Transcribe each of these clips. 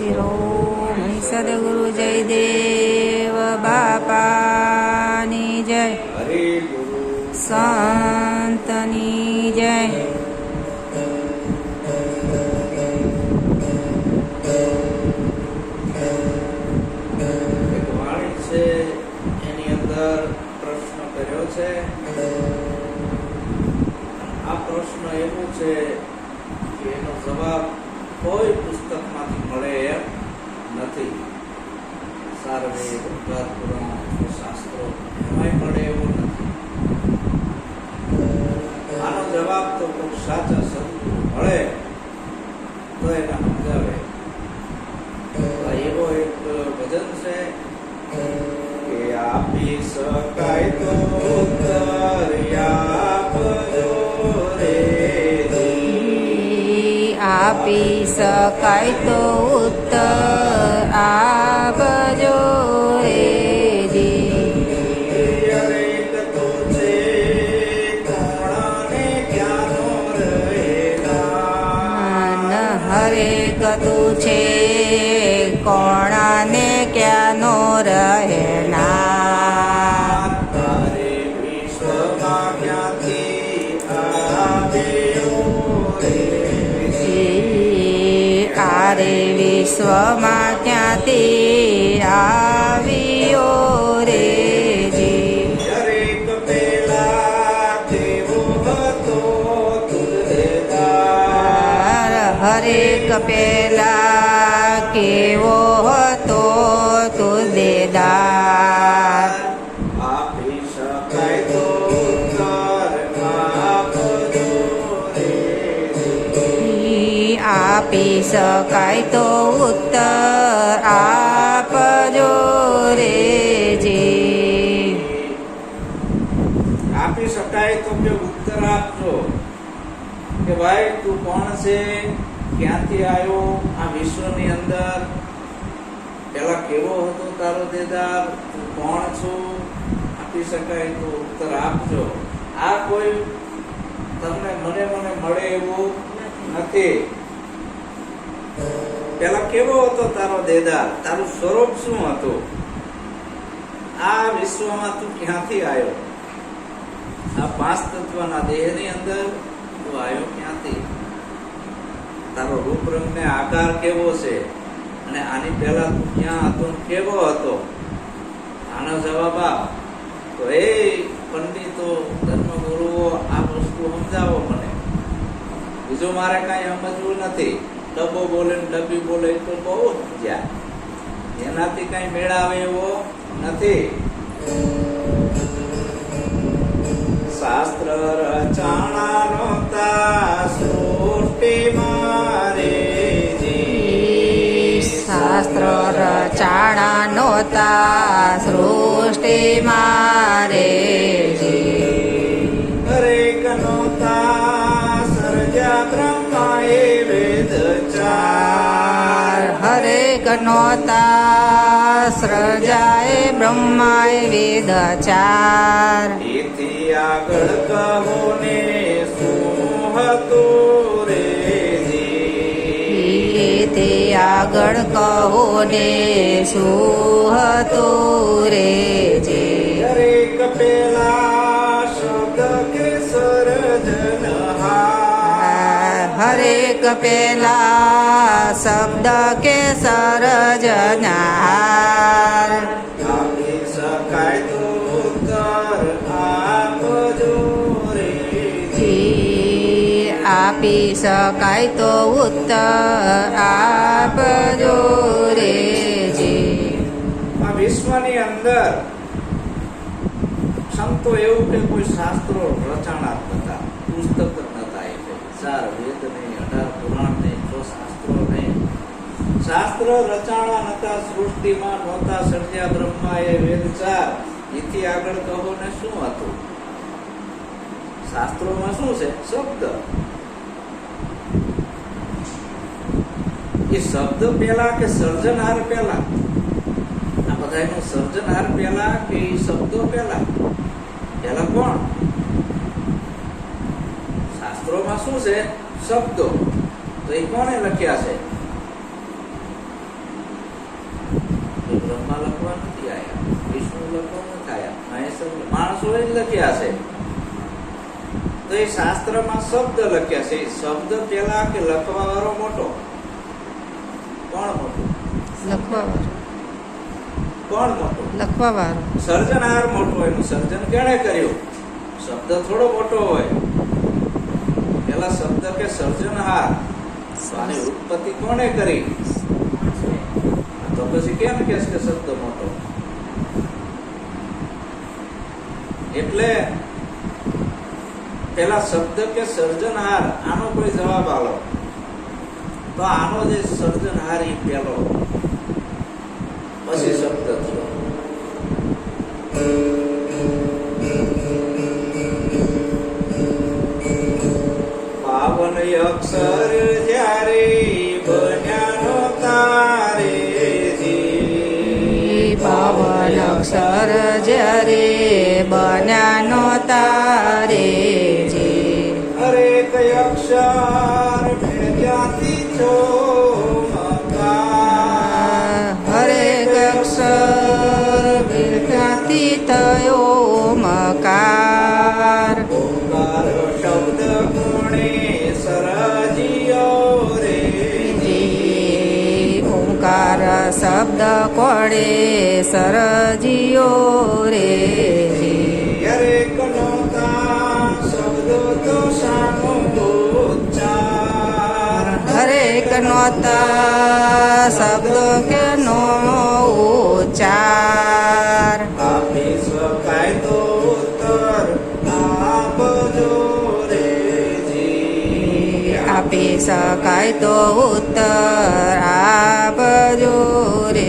શિરોમણી સદગુરુ જયદેવ બાપાની જય. સંતની જય. છે એની અંદર પ્રશ્ન કર્યો છે. આ પ્રશ્ન એવું છે કે એનો જવાબ કોઈ પુસ્તકમાંથી મળે એમ નથી સારવે ઉદ્ધાર પુરાણ શાસ્ત્રો એમાંય મળે એવું નથી આનો જવાબ તો સાચા સદગુરુ મળે, તો એને સમજાવે એવો એક ભજન છે કે આપી શકાય તો. આપી શકાય તો ઉત્તર આપજો રે આરે વિશ્વમાં ક્યાંથી આવ્યો રેજી દરેક પેલા હરેક પેલા શકાય તો ઉત્તર આપજો રેજી આપી શકાય તો કે ઉત્તર આપજો. કે ભાઈ, તું કોણ છે? ક્યાંથી આવ્યો? આ વિશ્વની અંદર પેલા કેવો હતો તારો દેદાર? તું કોણ છું? આપી શકાય તો ઉત્તર આપજો. આ કોઈ તમને મને મને મળે એવું નથી. પેલા કેવો હતો તારો દેદાર? તારું સ્વરૂપ શું હતું? આ વિશ્વમાં તું ક્યાંથી આવ્યો? આ પાંચ તત્વના દેહની અંદર તું આવ્યો ક્યાંથી? તારો રૂપ રંગ ને આકાર કેવો છે? અને આની પહેલા તું ક્યાં હતો કેવો હતો? આનો જવાબ આપ. તો એ પંડિતો, ધર્મગુરુઓ આ વસ્તુ સમજાવો મને. બીજું મારે કાંઈ સમજવું નથી. ડબ્બો બોલે ડબ્બી બોલે તો બહુ જાય એનાથી કઈ મેળાવે એવો નથી. શાસ્ત્ર રચાણા નહોતા સૃષ્ટિ મારે શાસ્ત્ર રચાણા નોતા સૃષ્ટિ મારે હરેક સ્રજાય બ્રહ્માય બ્રહ્માએ વેદ ચાર એથી આગળ કહો ને શું હતું રે તે આગળ કહો ને શું હતું રે જે હરેક પેલા શબ્દ કે સરજનાર આપી શકાય તો ઉત્તર આપજો રે જી. આ વિશ્વની અંદર સંતો એવું કે કોઈ શાસ્ત્રો જ પુસ્તક નતા એટલે સાર વેદ નહીં અઢાર પુરાણ નહીં છ શાસ્ત્રો નહીં શાસ્ત્ર, રચાણા નતા, સૃષ્ટિમાં નહોતા સર્જ્યા બ્રહ્મા એ વેદ ચાર. એથી આગળ કહો ને શું હતું? શાસ્ત્રોમાં શું છે? શબ્દ. એ શબ્દ પહેલા કે સર્જનહાર પહેલા? આ બધાયનું સર્જનહાર પહેલા કે એ શબ્દો પહેલા? પહેલા કોણ? શાસ્ત્રોમાં શું છે? શબ્દો. તો એ કોણે લખ્યા છે આમાં લખવા નથી આવ્યા વિષ્ણુ લખવા નથી આવ્યા જ- માણસોએ જ લખ્યા છે. તો એ શાસ્ત્રમાં શબ્દ લખ્યા છે. શબ્દ પેલા કે લખવા વાળો મોટો? કોણ મોટું? લખવા વાળો કોણ મોટો? લખવા વાળો સર્જનહાર મોટો. એનું સર્જન કેણે કર્યું? શબ્દ થોડો મોટો હોય. પેલા શબ્દ કે સર્જનહાર. તો આની ઉત્પત્તિ કોણે કરી? પછી કેમ કેસ કે શબ્દ મોટો? એટલે પેલા શબ્દ કે સર્જનહાર, આનો કોઈ જવાબ આલો. તો આનો જે સર્જનહાર પાવન જરે બન્યા નો તારે જે અરે કઈ અક્ષર શબ્દ કોડે સરજીઓ રે? જે અરે કનોતા શબ્દો તો સામો હરેક નોતા શબ્દ કે નો ઉચ્ચાર ઉત્તર આપી શકાય તો ઉત્તર આપજો રે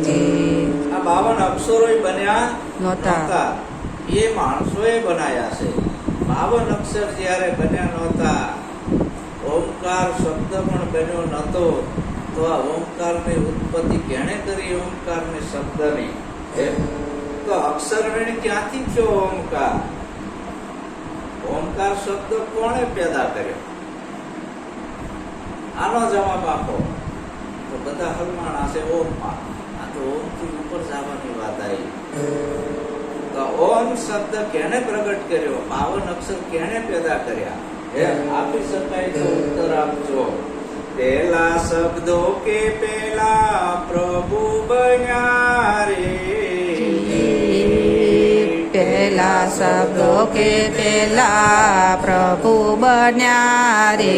જી. આ બાવન અક્ષરો બન્યા નહોતા. એ માણસોએ બનાયા છે. બાવન અક્ષર જ્યારે બન્યા નહોતા ઓમકાર શબ્દ પણ બન્યો નહોતો તો આ ઓમકારની ઉત્પત્તિ કેણે કરી ઓમકારની શબ્દની? તો અક્ષર વેણ ક્યાંથી થયો ઓમકાર? ઓમકાર શબ્દ કોણે પેદા કર્યો? આનો જવાબ આપો. તો બધા હલમાણા છે ઓમમાં આ તો ઓમથી ઉપર જવાની વાત આવી. તો ઓમ શબ્દ કેને પ્રગટ કર્યો? પાવન અક્ષર કેને પેદા કર્યા? એમ આપી શકાય તો ઉત્તર આપજો. પેલા શબ્દો કે પેલા પ્રભુ બન્યા રે. પેલા શબ્દો કે પેલા પ્રભુ બન્યા રે.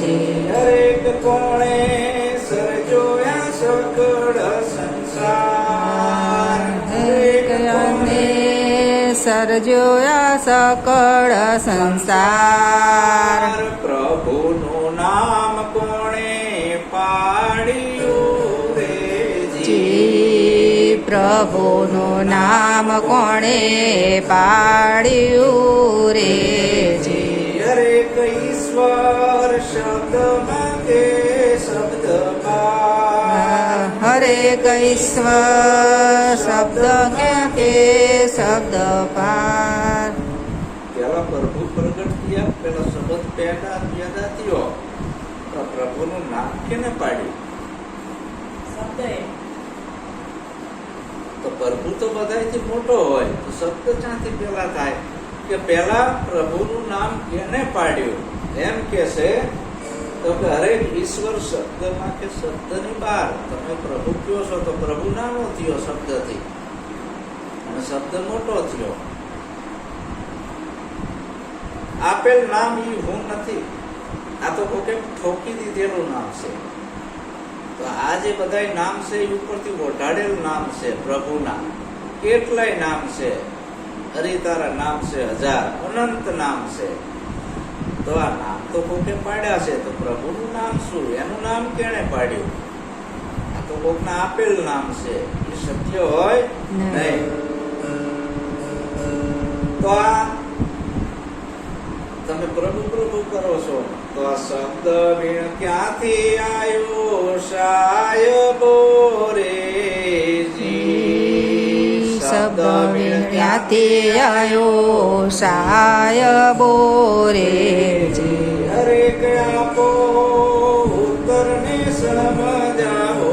જી કોણે સર્જોયા સકળ સંસાર? કોણે સર્જોયા સકળ સંસાર? પ્રભુનું નામ કોણે પાડ્યું રે જી? પ્રભુનું નામ કોણે પાડ્યું રે જી? હરેક ઈશ્વર શબ્દમાં કે શબ્દ પાર. હરેક ઈશ્વર શબ્દ કે કે શબ્દ પાર. પેલા પ્રભુ પ્રગટ થયા પેલા શબ્દ પેદા પેદા થયો. તો પ્રભુનું નામ કેને પાડ્યું? તો પ્રભુ તો બધાથી મોટો હોય તો શબ્દ ક્યાંથી પેલા થાય? કે પેલા પ્રભુનું નામ કેને પાડ્યું? એમ કે છે તો કે હરેક ઈશ્વર શબ્દમાં કે શબ્દની બહાર તમે પ્રભુ કયો છો તો પ્રભુ નાનો થયો શબ્દથી. અને શબ્દ મોટો થયો. આપેલ નામ ઈ હું નથી. આ તો કોકે ઠોકી દીધેલું નામ છે. તો આ જે બધાય નામ છે એ ઉપરથી ઓઢાડેલ નામ છે પ્રભુના. કેટલાય નામ છે. હરિતારા નામ છે હજાર. અનંત નામ છે. તો આ નામ તો કોકે પાડ્યા છે તો પ્રભુનું નામ શું? એનું નામ કેણે પાડ્યું? આ તો કોકના આપેલ નામ છે. એ સત્ય હોય? નહીં. તો આ તમે પ્રભુ પ્રભુ કરો છો. તો આ શબ્દ વીણ ક્યાંથી આવ્યો સાયબો રે શબ્દ ક્યાંથી આવ્યો સાય રે જી હરેક આપો ઉત્તરને સમજાવો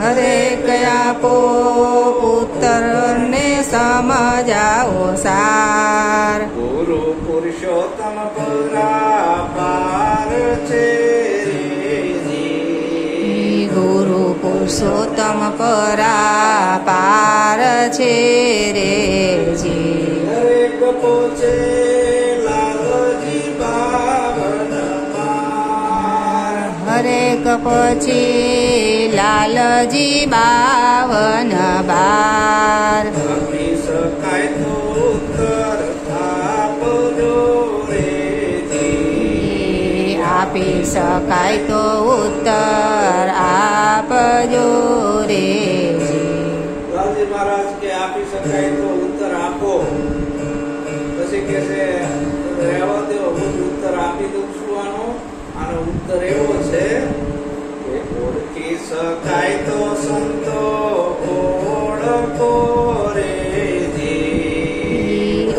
હરેક આપો ઉત્તરને સમજાવો સાર ગુરુ પુરુષોત્તમ પરાપાર છે પુરુષોત્તમ પરા પાર છે લાલજી હરેક પછી લાલજી બાવન બાર આપી શકાય તો આપજો રે. લાલજી મહારાજ કે આપી શકાય તો ઉત્તર આપો. પછી કે છે રહેવા દો હું ઉત્તર આપી દઉં છું આનો. આનો ઉત્તર એવો છે કે ઓળખી શકાય તો સંતો ઓળખો રે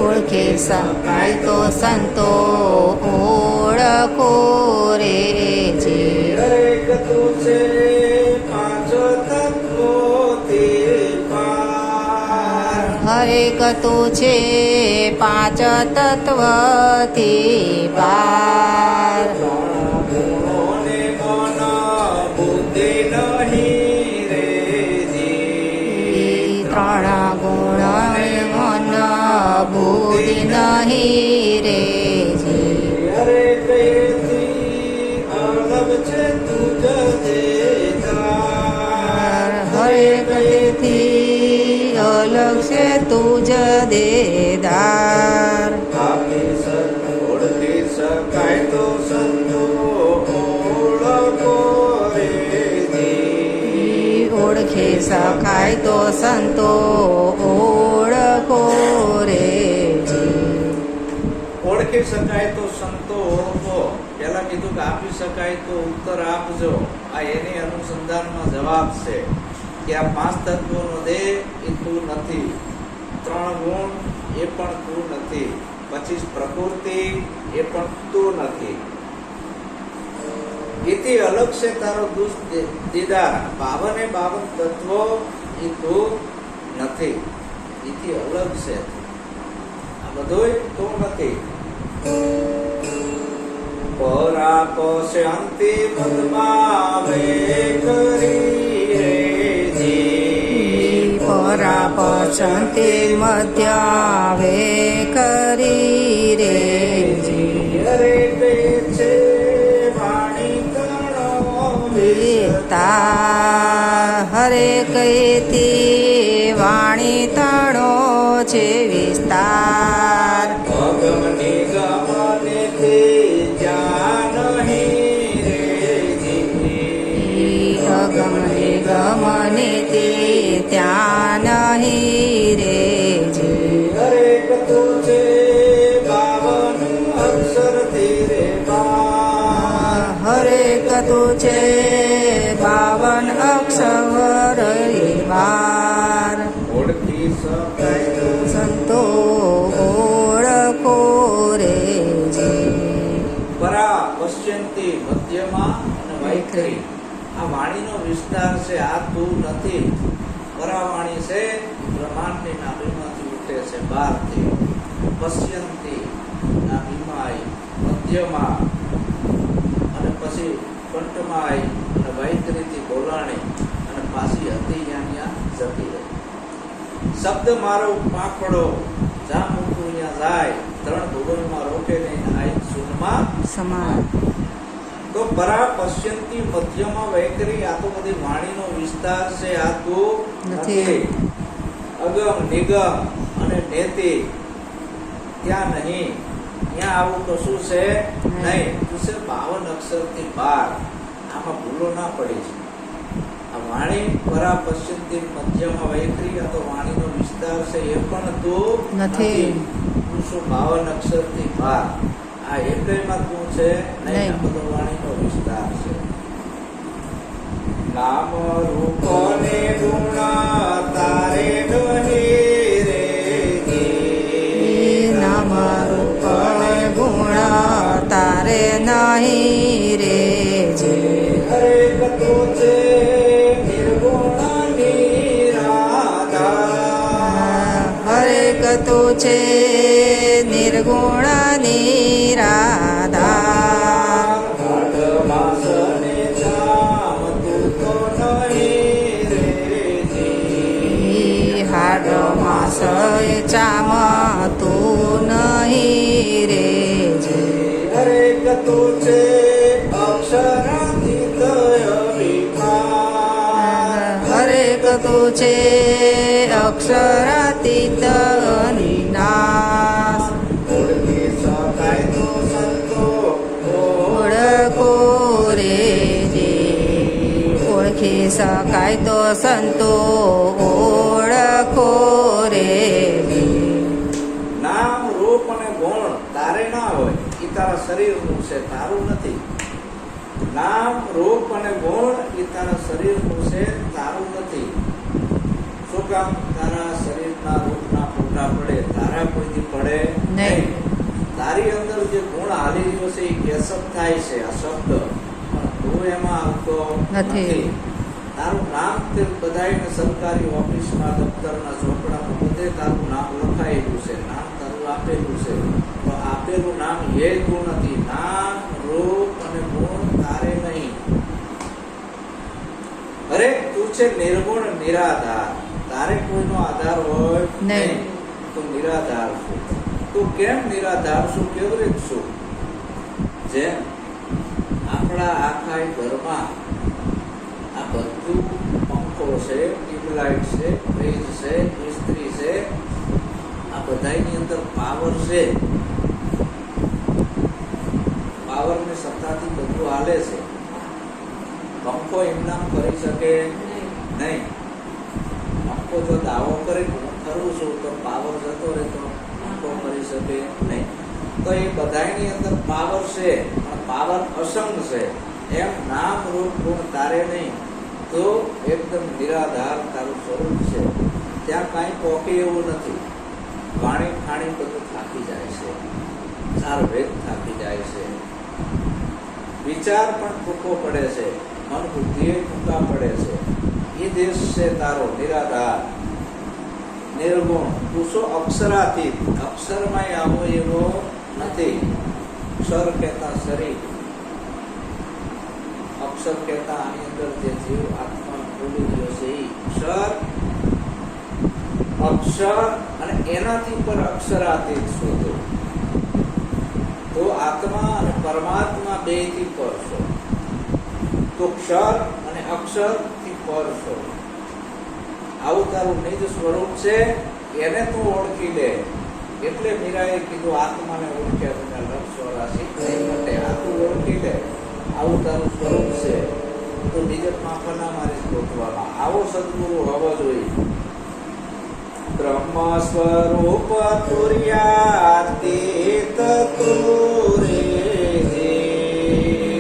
ઓળખી શકાય તો સંતો ઓળખો રેજી હરેક તો છે પાંચ તત્વથી પાર. ત્રણ ગુણ મન બુદ્ધિ નહીં રેજી દેદાર આપી સત ઓળખી શકાય તો સંતો ઓળખો રે ઓળખી શકાય તો સંતો ઓળખો રેજી ઓળખી શકાય તો સંતો ઓળખો. પેલા કીધું કે આપી શકાય તો ઉત્તર આપજો. આ એની અનુસંધાનમાં જવાબ છે કે આ પાંચ તત્વોનો દેહ એ તું નથી. ત્રણ ગુણ એ પણ તું નથી. પછી પ્રકૃતિ એ પણ તું નથી. એથી અલગ છે તારો દુષ્ટ દીદાર. બાવને બાવન તત્વો એ તું નથી. એથી અલગ છે. આ બધું તું નથી. પરાપ શાંતિ પદ્માવે કરી. પસંતે મધ્યાવે કરી રે. તા હરે કઈથી વાણી તણો છે. અને આ વાણીનો વિસ્તાર છે, આ તું નથી. પરાવાણી છે, બ્રહ્માંડની નાભીમાંથી ઉઠે છે, બહારથી. પશ્યંતી નાભીમાય, મધ્યમાં. અને પછી કંઠમાય અને વૈતરીથી બોલાણી અને પાછી હતી ત્યાં જતી રહી. શબ્દ મારો પાંખડો જ્યાં મૂકું ત્યાં જાય. ત્રણ ભૂગોળમાં રોકે નહીં આઈ સુનમાં સમાન. તો પરા પશ્યંતી મધ્યમાં વૈખરી આ તો બધી વાણીનો વિસ્તાર છે આ તો નથી. અગમ નિગમ અને નેતિ. ત્યાં નહીં. ત્યાં આવું કશું છે નહીં. છે બાવન અક્ષરથી બાર. આમાં ભૂલો ના પડી છે. આ વાણી પરા પશ્ચિમથી મધ્યમાં વૈખરી આ તો વાણીનો વિસ્તાર છે એ પણ તું નથી. બાવન અક્ષરથી બાર? આ એકમાં ગુણ છે? નહીં વિસ્તાર છે. નામ રૂપ તારે ધ્વનિ રે નામ રૂપ ને ગુણ તારે નહીં છે નિર્ગુણ સંતો ઓળખો રે. નામ રૂપ અને ગુણ તારે ના હોય એ તારા શરીરનું છે તારું નથી. નામ રૂપ અને ગુણ એ તારા શરીરનું છે તારું નથી. શું કામ? તારા શરીરના રૂપના ફોટા પડે તારા કોઈથી પડે? નહીં. તારી અંદર જે ગુણ હાલી રહ્યો છે એ કેસબ થાય છે આ શબ્દ પણ તું એમાં આવતો નથી. તારું નામ તે બધાને સરકારી ઓફિસમાં દફતરના ચોપડામાં બધે તારું નામ લખાયેલું છે. નામ તારું આપેલું છે. તો આપેલું નામ ગુણ નથી. નામ રૂપ અને ગુણ તારે નહીં. અરે તું છે નિર્ગુણ નિરાધાર. તારે કોઈનો આધાર હોય નહીં. તું નિરાધાર છું. તું કેમ નિરાધાર છું? કેવી રીત છું? જેમ આપણા આખા ઘરમાં આ બધું પંખો છે ટ્યુબલાઇટ છે, ફ્રીજ છે, ઇસ્ત્રી છે. આ બધાની અંદર પાવર છે. પાવરની સત્તાથી બધું હાલે છે. પંખો એમનામ કરી શકે નહીં. પંખો જો દાવો કરે હું કરું છું, તો પાવર જતો રહે તો પંખો કરી શકે નહીં. તો એ બધાની અંદર પાવર છે, પણ પાવર અસંગ છે. એમ નામ, રૂપ, ગુણ તારે નહીં. તો એકદમ નિરાધાર તારું સ્વરૂપ છે. ત્યાં કાંઈ પોકે એવું નથી. વાણી ખાણી બધું થાકી જાય છે. ચાર વેદ થાકી જાય છે. વિચાર પણ ટૂંકો પડે છે. મન બુદ્ધિ ટૂંકા પડે છે. એ દેશ છે તારો નિરાધાર. નિર્ગુણ. તું શું અક્ષરાથી અક્ષરમાં આવો એવો નથી. સ્વર કહેતા શરીર. અક્ષર કહેતા આની અંદર જે જીવ આત્મા ખોલી ગયો છે એ અક્ષર અક્ષર અને એનાથી પર અક્ષરાતીત શોધો. તો આત્મા અને પરમાત્મા બેથી પર તો ક્ષર અને અક્ષરથી પર છો આવું તારું નિજ સ્વરૂપ છે, એને તું ઓળખી લે. એટલે મીરાએ કીધું, આત્માને ઓળખ્યા તમે લક્ષ રાશિ માટે આ તું ઓળખી લે. આવું તારું સ્વરૂપ છે, તો વિગત માફના મારી ગોતવામાં આવો સદગુરુ હોવો જોઈએ. બ્રહ્મ સ્વરૂપ તુર્યાતીત તુરે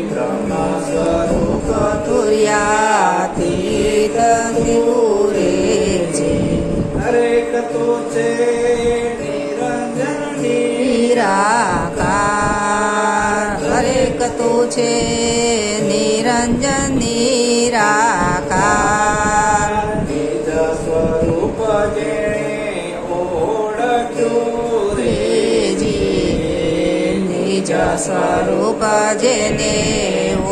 બ્રહ્મ સ્વરૂપ તુર્યા હરેક તો છે નિરંજન નિરાકાર છે નિરંજન નિરાકાર. સ્વરૂપ જેણે ઓળખ્યું રેજી નિજ સ્વરૂપ જેને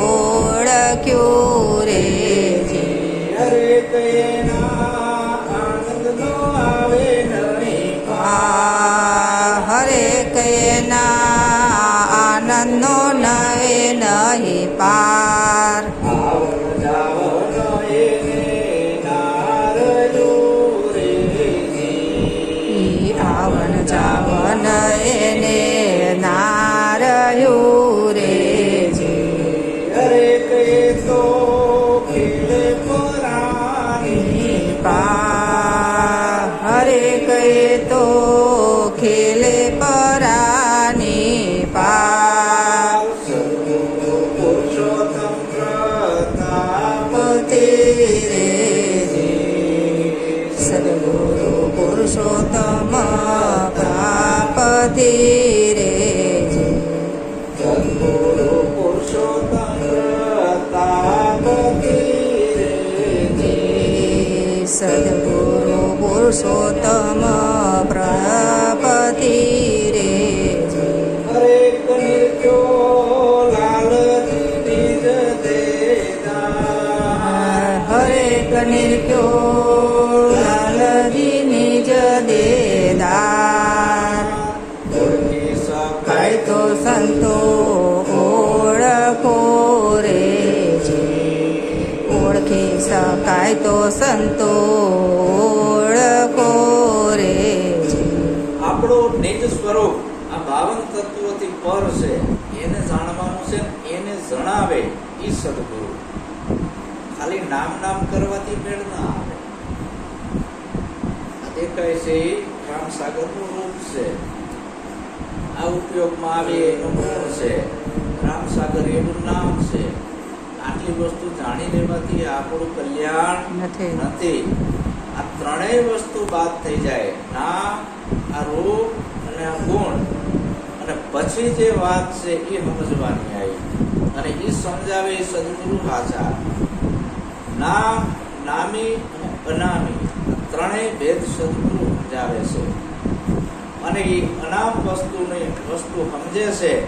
ઓળખ્યું રેજી હરેક એના આનંદનો આવે નહીં હરેક એના આનંદનો Bye. નિર્ક્યો લાલજી નિજ દેદાર કઈ તો સંતો ઓળખો રે ઓળખી શકાય તો સંતો ઓળખો છે. આપણો નિજ સ્વરૂપ આ બાવન તત્વોથી પર છે. એને જાણવાનું છે એને જણાવે એ સદગુરુ. ખાલી નામ નામ કરવાથી મેળ ના આવે. આ દેખાય છે એ રામસાગરનું રૂપ છે. આ ઉપયોગમાં આવે એનો ગુણ છે. રામસાગર એનું નામ છે. આટલી વસ્તુ જાણી લેવાથી આપણું કલ્યાણ નથી. આ ત્રણેય વસ્તુ બાદ થઈ જાય. નામ આ રૂપ અને આ ગુણ. અને પછી જે વાત છે એ સમજવાની આવી. અને એ સમજાવે એ સદગુરુ હાચા નામ, નામી અને અનામી. ત્રણેય ભેદ સદગુરુ સમજાવે છે. અને એ અનામ વસ્તુને વસ્તુ સમજે છે,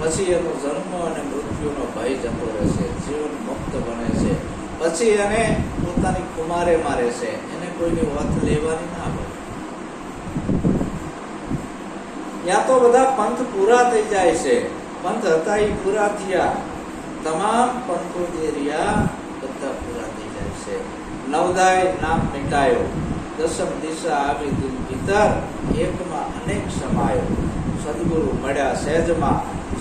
પછી એનો જન્મ અને મૃત્યુનો ભય જતો રહેશે જીવન મુક્ત બને છે. પછી એને પોતાની કુમારે મારે છે. એને કોઈની વાત લેવાની ના હોય. યા તો બધા પંથ પૂરા થઈ જાય છે. પંથ હતા એ પૂરા થયા. તમામ પંથો જે રહ્યા બધા પૂરા થઈ જાય છે. નવદાય નામ મિટાયો. દસમ દિશા આવી દિલ ભીતર એકમાં અનેક સમાયો. સદગુરુ મળ્યા સહેજમાં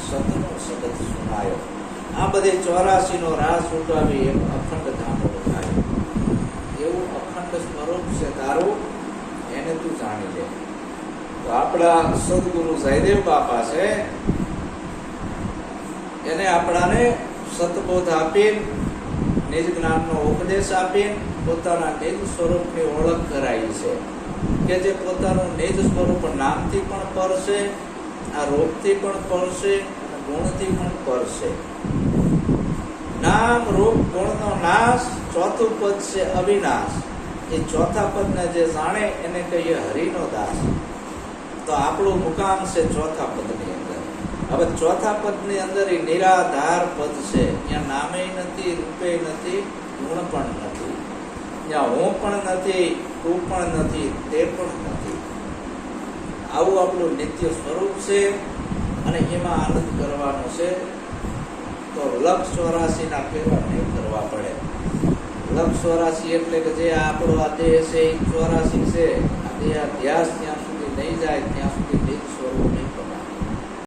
સતનો સગત સુનાયો આ બધે ચોરાસી નો રાસ ઉઠાવી એક અખંડ ધામ ઉઠાયો. એવું અખંડ સ્વરૂપ છે તારું? એને તું જાણી લે. તો આપણા સદગુરુ જયદેવ બાપા છે. એને આપણાને સતબોધ આપી નિજ જ્ઞાનનો ઉપદેશ આપી પોતાના નિજ સ્વરૂપની ઓળખ કરાવી છે. કે જે પોતાનું નિજ સ્વરૂપ નામથી પણ પરશે આ રૂપથી પણ પરશે ગુણથી પણ પરશે નામ, રૂપ, ગુણનો નાશ, ચોથું પદ છે અવિનાશ. એ ચોથા પદને જે જાણે એને કહીએ હરિનો દાસ. તો આપણું મુકામ છે ચોથા પદની અંદર. હવે ચોથા પદની અંદર એ નિરાધાર પદ છે. ત્યાં નામે નથી, રૂપે નથી ગુણ પણ નથી. ત્યાં હું પણ નથી, તું પણ નથી, તે પણ નથી. આવું આપણું નિત્ય સ્વરૂપ છે અને એમાં આનંદ કરવાનો છે. તો લક્ષ ચોરાસી ના ફેરવા કરવા પડે. લક્ષ ચોરાસી એટલે કે જે આપણો આ દેહ છે, એ ચોરાસી છે. આ દેહ અભ્યાસ ત્યાં સુધી નહીં જાય, ત્યાં સુધી